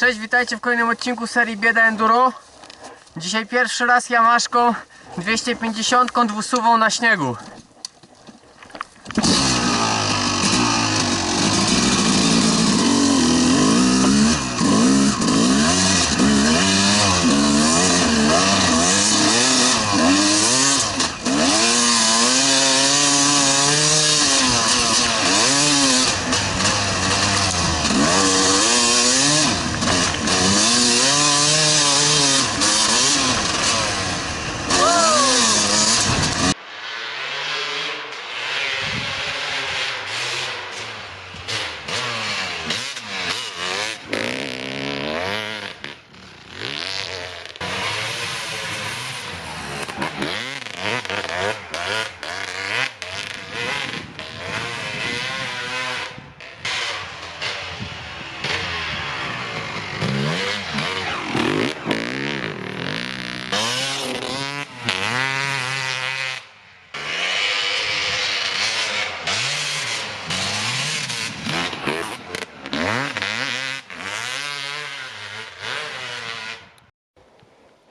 Cześć, witajcie w kolejnym odcinku serii Bieda Enduro. Dzisiaj pierwszy raz Yamaszką 250 dwusuwą na śniegu.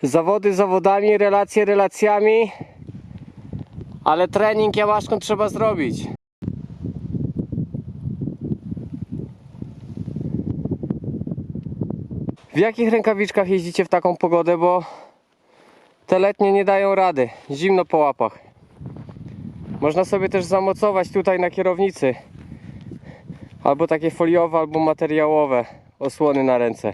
Zawody zawodami, relacje relacjami, ale trening Yamaszką trzeba zrobić. W jakich rękawiczkach jeździcie w taką pogodę, bo te letnie nie dają rady. Zimno po łapach. Można sobie też zamocować tutaj na kierownicy. Albo takie foliowe, albo materiałowe osłony na ręce.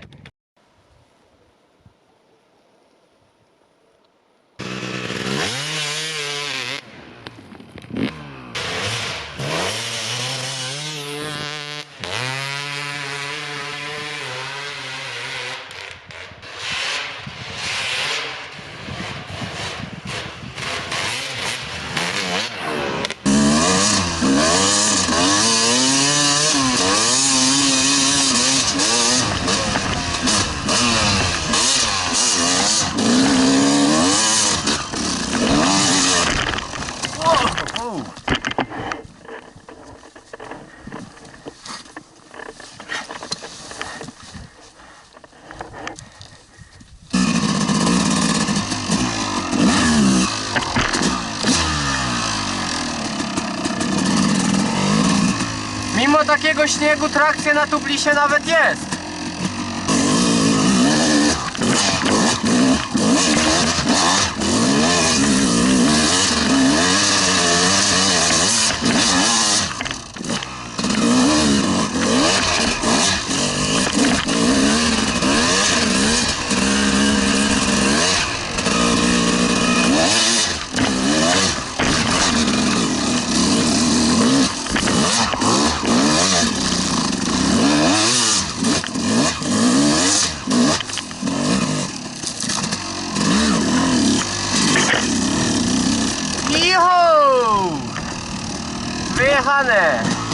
Mimo takiego śniegu trakcja na tublisie nawet jest. 卖汗的